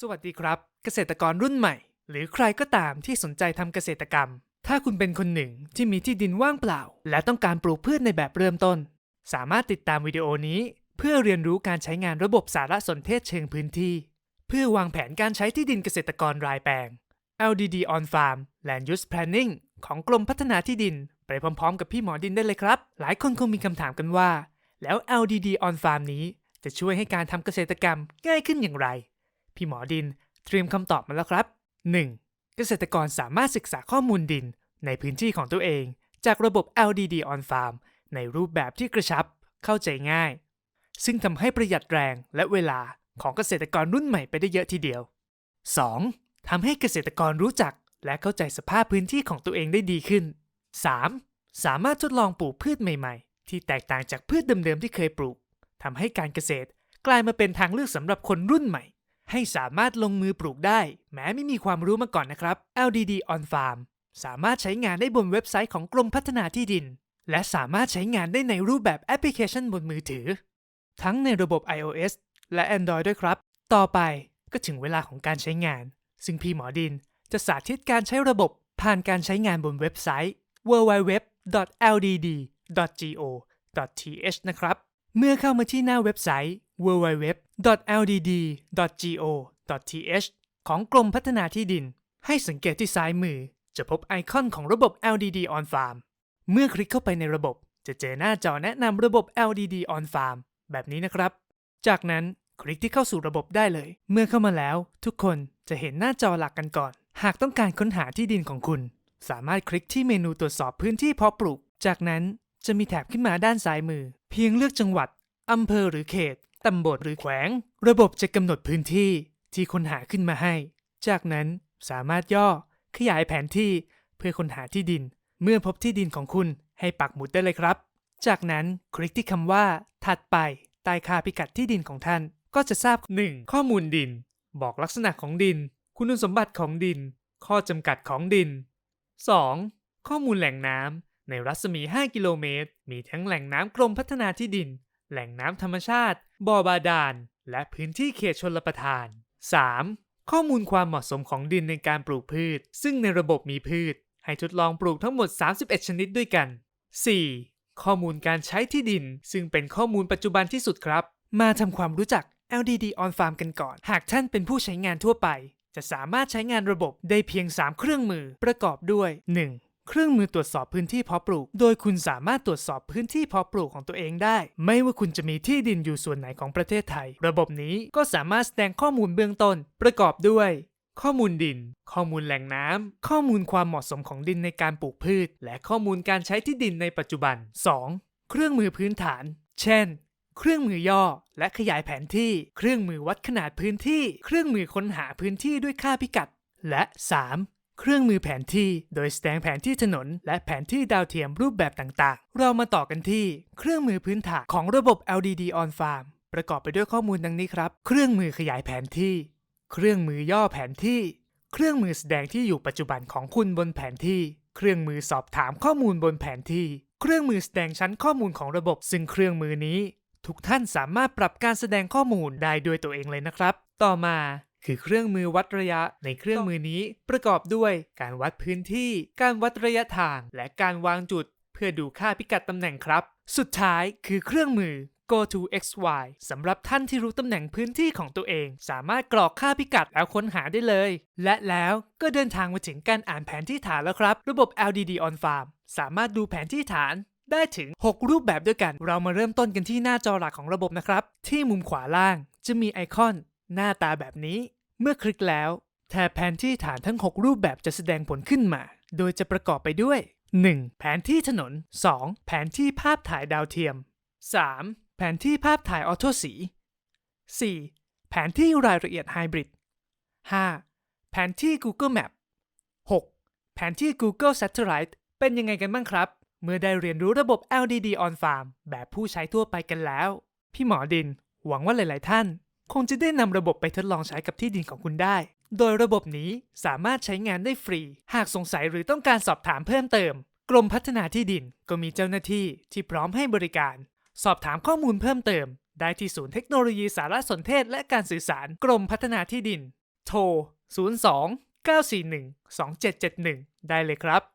สวัสดีครับ เกษตรกรรุ่นใหม่ หรือใครก็ตามที่สนใจทำเกษตรกรรม ถ้าคุณเป็นคนหนึ่งที่มีที่ดินว่างเปล่า และต้องการปลูกพืชในแบบเริ่มต้น สามารถติดตามวิดีโอนี้ เพื่อเรียนรู้การใช้งานระบบสารสนเทศเชิงพื้นที่ เพื่อวางแผนการใช้ที่ดินเกษตรกรรายแปลง LDD on Farm Land Use Planning ของกรมพัฒนาที่ดิน ไปพร้อมๆ กับพี่หมอดินได้เลยครับ หลายคนคงมีคำถามกันว่า แล้ว LDD on Farm นี้จะช่วยให้การทำเกษตรกรรมง่ายขึ้นอย่างไร พี่หมอดินเตรียมคำตอบมาแล้วครับ 1. เกษตรกรสามารถศึกษาข้อมูลดินในพื้นที่ของตัวเอง จากระบบ LDD on Farm ในรูปแบบที่กระชับเข้าใจง่าย ซึ่งทำให้ประหยัดแรงและเวลาของเกษตรกรรุ่นใหม่ไปได้เยอะทีเดียว 2. ทำให้เกษตรกรรู้จักและเข้าใจสภาพพื้นที่ของตัวเองได้ดีขึ้น 3. สามารถทดลองปลูกพืชใหม่ๆ ที่แตกต่างจากพืชเดิมๆที่เคยปลูกทำให้การเกษตรกลายมาเป็นทางเลือกสำหรับคนรุ่นใหม่ ให้สามารถลงมือปลูกได้ แม้ไม่มีความรู้มาก่อนนะครับ LDD on Farm สามารถใช้งานได้บนเว็บไซต์ของกรมพัฒนาที่ดิน และสามารถใช้งานได้ในรูปแบบแอปพลิเคชันบนมือถือ ทั้งในระบบ iOS และ Android ด้วยครับ ต่อไปก็ถึงเวลาของการใช้งาน ซึ่งพี่หมอดินจะสาธิตการใช้ระบบผ่านการใช้งานบนเว็บไซต์ www.ldd.go.th นะครับ เมื่อเข้ามาที่หน้าเว็บไซต์ www.ldd.go.th ของกรมพัฒนาที่ดิน ให้สังเกตที่ซ้ายมือ จะพบไอคอนของระบบ LDD on Farm เมื่อคลิกเข้าไปในระบบ จะเจอหน้าจอแนะนำระบบ LDD on Farm แบบนี้นะครับ จากนั้นคลิกที่เข้าสู่ระบบได้เลย เมื่อเข้ามาแล้ว ทุกคนจะเห็นหน้าจอหลักกันก่อน หากต้องการค้นหาที่ดินของคุณ สามารถคลิกที่เมนูตรวจสอบพื้นที่เพาะปลูก จากนั้น จะมีแถบขึ้นมาด้านซ้ายมือ เพียงเลือกจังหวัดอำเภอหรือเขต ตำบลหรือแขวง ระบบจะกำหนดพื้นที่ที่ค้นหาขึ้นมาให้ จากนั้นสามารถย่อขยายแผนที่เพื่อค้นหาที่ดิน เมื่อพบที่ดินของคุณให้ปักหมุดได้เลยครับ จากนั้นคลิกที่คำว่า ถัดไปใต้ค่าพิกัดที่ดินของท่าน ก็จะทราบ 1. ข้อมูลดิน บอกลักษณะของดิน คุณสมบัติของดิน ข้อจำกัดของดิน 2. ข้อมูลแหล่งน้ำ ในรัศมี 5 กิโลเมตร มีทั้งแหล่งน้ำกรมพัฒนาที่ดิน แหล่งน้ำธรรมชาติ บ่อบาดาล และพื้นที่เขตชนลประทาน 3. ข้อมูลความเหมาะสมของดินในการปลูกพืช ซึ่งในระบบมีพืช ให้ทดลองปลูกทั้งหมด 31 ชนิดด้วยกัน 4. ข้อมูลการใช้ที่ดิน ซึ่งเป็นข้อมูลปัจจุบันที่สุดครับ มาทำความรู้จัก LDD on Farm กันก่อน หากท่านเป็นผู้ใช้งานทั่วไป จะสามารถใช้งานระบบได้เพียง 3 เครื่องมือประกอบด้วย 1. เครื่องมือตรวจสอบพื้นที่เพาะปลูก โดยคุณสามารถตรวจสอบพื้นที่เพาะปลูกของตัวเองได้ ไม่ว่าคุณจะมีที่ดินอยู่ส่วนไหนของประเทศไทย ระบบนี้ก็สามารถแสดงข้อมูลเบื้องต้น ประกอบด้วย ข้อมูลดิน ข้อมูลแหล่งน้ำ ข้อมูลความเหมาะสมของดินในการปลูกพืช และข้อมูลการใช้ที่ดินในปัจจุบัน 2. เครื่องมือพื้นฐาน เช่น เครื่องมือย่อ และขยายแผนที่ เครื่องมือวัดขนาดพื้นที่ เครื่องมือค้นหาพื้นที่ด้วยค่าพิกัด และ 3. เครื่องมือแผนที่โดยแสดงแผนที่ถนน และแผนที่ดาวเทียมรูปแบบต่างๆ เรามาต่อกันที่เครื่องมือพื้นฐานของระบบ LDD on Farm ประกอบไปด้วยข้อมูลดังนี้ครับ เครื่องมือขยายแผนที่ เครื่องมือย่อแผนที่ เครื่องมือแสดงที่อยู่ปัจจุบันของคุณบนแผนที่ เครื่องมือสอบถามข้อมูลบนแผนที่ เครื่องมือแสดงชั้นข้อมูลของระบบ ซึ่งเครื่องมือนี้ ทุกท่านสามารถปรับการแสดงข้อมูลได้ด้วยตัวเองเลยนะครับ ต่อมา คือเครื่องมือวัดระยะในเครื่องมือนี้ประกอบด้วยการวัดพื้นที่ การวัดระยะทาง และการวางจุด เพื่อดูค่าพิกัดตำแหน่งครับ สุดท้ายคือเครื่องมือ Go to XY สำหรับท่านที่รู้ตำแหน่งพื้นที่ของตัวเอง สามารถกรอกค่าพิกัดแล้วค้นหาได้เลย และแล้วก็เดินทางมาถึงการอ่านแผนที่ฐานแล้วครับ ระบบ LDD on Farm สามารถดูแผนที่ฐานได้ถึง 6 รูปแบบด้วยกัน เรามาเริ่มต้นกันที่หน้าจอหลักของระบบนะครับ ที่มุมขวาล่างจะมีไอคอนหน้าตาแบบนี้ เมื่อคลิกแล้ว แถบแผนที่ฐานทั้ง 6 รูปแบบจะแสดงผลขึ้นมา โดยจะประกอบไปด้วย 1. แผนที่ถนน 2. แผนที่ภาพถ่ายดาวเทียม 3. แผนที่ภาพถ่ายออโทสี 4. แผนที่รายละเอียดไฮบริด 5. แผนที่ Google Map 6. แผนที่ Google Satellite เป็นยังไงกันบ้างครับ เมื่อได้เรียนรู้ระบบ LDD on Farm แบบผู้ใช้ทั่วไปกันแล้ว พี่หมอดิน หวังว่าหลาย ๆ ท่าน คงจะได้นำระบบไปทดลองใช้กับที่ดินของคุณได้ โดยระบบนี้สามารถใช้งานได้ฟรี หากสงสัยหรือต้องการสอบถามเพิ่มเติม กรมพัฒนาที่ดินก็มีเจ้าหน้าที่ที่พร้อมให้บริการ สอบถามข้อมูลเพิ่มเติม ได้ที่ศูนย์เทคโนโลยีสารสนเทศและการสื่อสารกรมพัฒนาที่ดิน โทร 02 941 2771 ได้เลยครับ